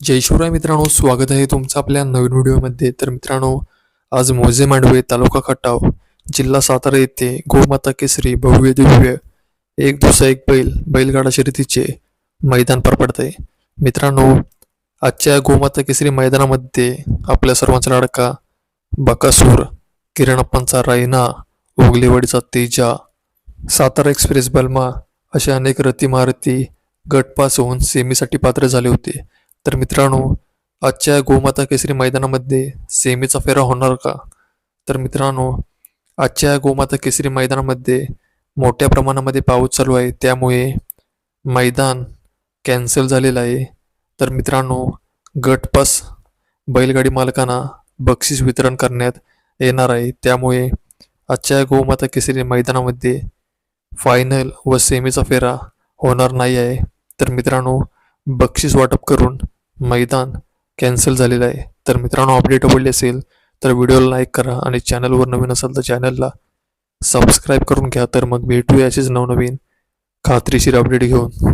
जय शिवराय मित्रांनो स्वागत आहे तुमचं आपल्या नवीन व्हिडिओमध्ये. तर मित्रांनो आज मोजे मांडवे तालुका खटाव जिल्हा सातारा येथे गोमाता केसरी भव्य दिव्य एक दुसरा एक बैल बैलगाडा शर्यतीचे मैदान पार पडते आहे मित्रांनो आजच्या गोमाता केसरी मैदानामध्ये आपल्या सर्वांचा लाडका बकासूर किरणप्पांचा रायना ओगलेवाडीचा तेजा सातारा एक्सप्रेस बलमा अशा अनेक रती महारथी गटपास होऊन सेमीसाठी पात्र झाले होते. तर मित्रांनो आजच्या गोमाता केसरी मैदानामध्ये सेमीचा फेरा होणार का? तर मित्रांनो आजच्या गोमाता केसरी मैदानामध्ये मोठ्या प्रमाणामध्ये पाऊस चालू आहे. त्यामुळे मैदान कॅन्सल झालेलं आहे. तर मित्रांनो गटपास बैलगाडी मालकांना बक्षीस वितरण करण्यात येणार आहे. त्यामुळे आजच्या गोमाता केसरी मैदानामध्ये फायनल व सेमीचा फेरा होणार नाही आहे. तर मित्रांनो बक्षीस वाटप करून मैदान कॅन्सल झालेलं आहे. तर मित्रांनो अपडेट आवडली असेल तर व्हिडिओला लाईक करा आणि चॅनलवर नवीन असाल तर चॅनलला सबस्क्राईब करून घ्या. तर मग भेटूया असेच नवनवीन खात्रीशीर अपडेट घेऊन.